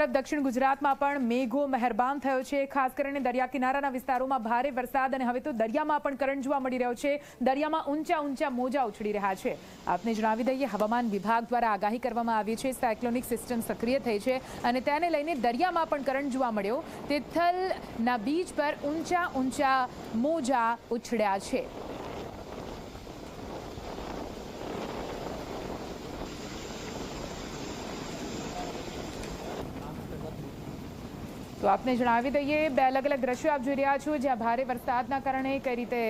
તરફ દક્ષિણ ગુજરાતમાં પણ મેઘો મહેરબાન થયો છે. ખાસ કરીને દરિયા કિનારાના વિસ્તારોમાં ભારે વરસાદ અને હવે તો દરિયામાં પણ કરંટ જોવા મળી રહ્યો છે. દરિયામાં ઊંચા ઊંચા મોજા ઉછળી રહ્યા છે. આપને જણાવી દઈએ, હવામાન વિભાગ દ્વારા આગાહી કરવામાં આવી છે. સાયક્લોનિક સિસ્ટમ સક્રિય થઈ છે અને તેને લઈને દરિયામાં પણ કરંટ જોવા મળ્યો. તિથલના બીચ પર ઊંચા ઊંચા મોજા ઉછળ્યા છે. તો આપને જણાવી દઈએ, બે અલગ અલગ દ્રશ્યો આપ જોઈ રહ્યા છો, જ્યાં ભારે વરસાદના કારણે કઈ રીતે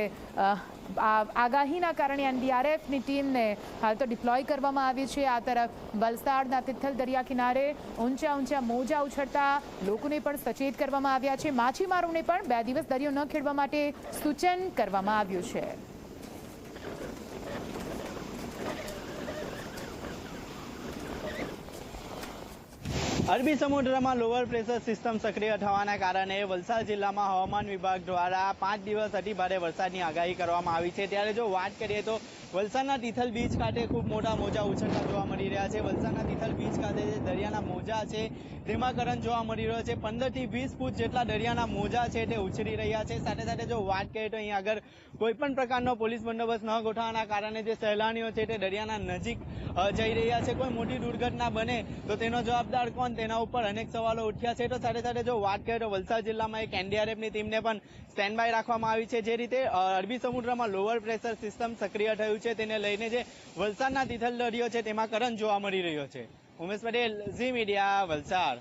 આગાહીના કારણે એનડીઆરએફની ટીમને હાલ તો ડિપ્લોય કરવામાં આવી છે. આ તરફ વલસાડના તિથલ દરિયા કિનારે ઊંચા ઊંચા મોજા ઉછળતા લોકોને પણ સચેત કરવામાં આવ્યા છે. માછીમારોને પણ બે દિવસ દરિયો ન ખેડવા માટે સૂચન કરવામાં આવ્યું છે. અરબી સમુદ્રમાં લોઅર પ્રેશર સિસ્ટમ સક્રિય થવાના કારણે વલસાડ જિલ્લામાં હવામાન વિભાગ દ્વારા પાંચ દિવસ અતિ ભારે વરસાદની આગાહી કરવામાં આવી છે. ત્યારે જો વાત કરીએ તો વલસાડના તિથલ બીચ ખાતે ખૂબ મોટા મોજા ઉછળતા જોવા મળી રહ્યા છે. વલસાડના તિથલ બીચ ખાતે દરિયાના મોજા છે. તેમાં કરંટ જોવા મળી રહ્યો છે. પંદરથી વીસ ફૂટ જેટલા દરિયાના મોજા છે તે ઉછરી રહ્યા છે. સાથે સાથે જો વાત કરીએ તો અહીં આગળ કોઈ પણ પ્રકારનો પોલીસ બંદોબસ્ત ન ગોઠવવાના કારણે જે સહેલાણીઓ છે તે દરિયાના નજીક જઈ રહ્યા છે. કોઈ મોટી દુર્ઘટના બને તો તેનો જવાબદાર કોણ? તેના ઉપર અનેક સવાલો ઉઠ્યા છે. તો સાથે સાથે જો વાત કરીએ તો વલસાડ જિલ્લામાં એક એનડીઆરએફની ટીમને પણ સ્ટેન્ડ બાય રાખવામાં આવી છે. જે રીતે અરબી સમુદ્રમાં લોઅર પ્રેશર સિસ્ટમ સક્રિય થયું છે. તેને લઈને જે વલસાડના તિથલ દરિયો છે તેમાં કરંટ જોવા મળી રહ્યો છે. Umesh Patel Zee media Valsad.